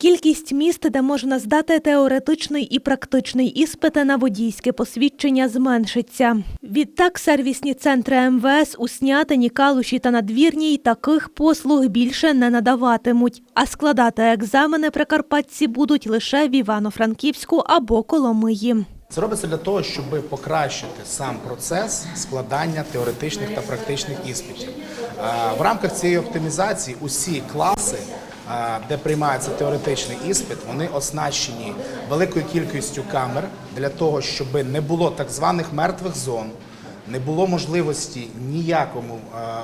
Кількість міст, де можна здати теоретичний і практичний іспити на водійське посвідчення, зменшиться. Відтак, сервісні центри МВС у Снятині, Калуші та Надвірній таких послуг більше не надаватимуть, а складати екзамени прикарпатці будуть лише в Івано-Франківську або Коломиї. Це робиться для того, щоб покращити сам процес складання теоретичних та практичних іспитів. В рамках цієї оптимізації усі класи, де приймається теоретичний іспит, вони оснащені великою кількістю камер для того, щоб не було так званих мертвих зон. Не було можливості ніякому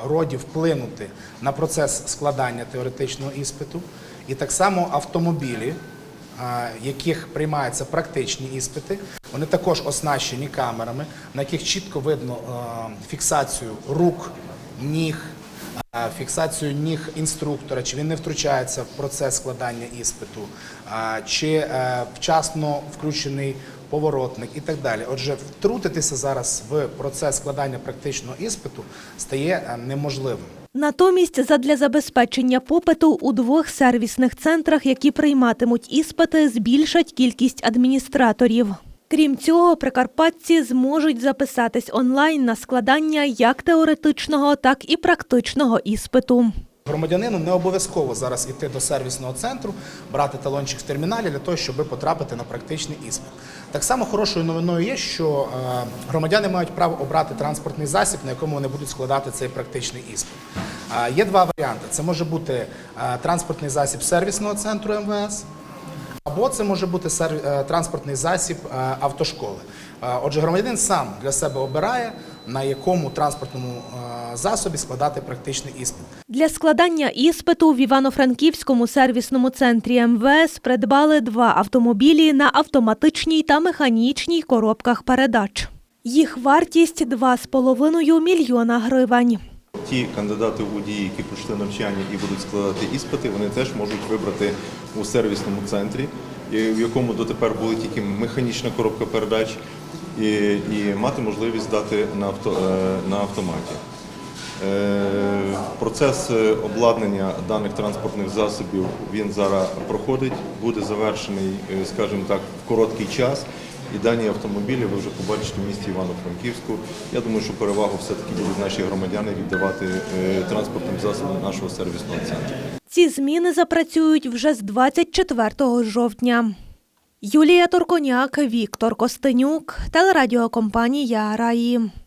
роді вплинути на процес складання теоретичного іспиту, і так само автомобілі, яких приймаються практичні іспити. Вони також оснащені камерами, на яких чітко видно фіксацію рук, ніг, фіксацію ніг інструктора, чи він не втручається в процес складання іспиту, а, чи е, вчасно включений поворотник і так далі. Отже, втрутитися зараз в процес складання практичного іспиту стає е, неможливим. Натомість, задля забезпечення попиту у двох сервісних центрах, які прийматимуть іспити, збільшать кількість адміністраторів. Крім цього, прикарпатці зможуть записатись онлайн на складання як теоретичного, так і практичного іспиту. Громадянину не обов'язково зараз іти до сервісного центру, брати талончик в терміналі для того, щоб потрапити на практичний іспит. Так само хорошою новиною є, що е, громадяни мають право обрати транспортний засіб, на якому вони будуть складати цей практичний іспит. Е, Є два варіанти: це може бути е, транспортний засіб сервісного центру МВС. Або це може бути е, транспортний засіб е, автошколи. Е, Отже, громадянин сам для себе обирає, на якому транспортному засобі складати практичний іспит. Для складання іспиту в Івано-Франківському сервісному центрі МВС придбали два автомобілі на автоматичній та механічній коробках передач. Їх вартість 2,5 мільйона гривень. Ті кандидати у водії, які пройшли навчання і будуть складати іспити, вони теж можуть вибрати у сервісному центрі, в якому дотепер була тільки механічна коробка передач, і, і мати можливість здати на, авто, е, на автоматі. Е, Процес е, обладнання даних транспортних засобів він зараз проходить, буде завершений, скажімо так, в короткий час. І дані автомобілі ви вже побачите в місті Івано-Франківську. Я думаю, що перевагу все-таки будуть наші громадяни віддавати е, транспортним засобам нашого сервісного центру. Ці зміни запрацюють вже з 24 жовтня. Юлія Торконяк, Віктор Костенюк, телерадіокомпанія Раї.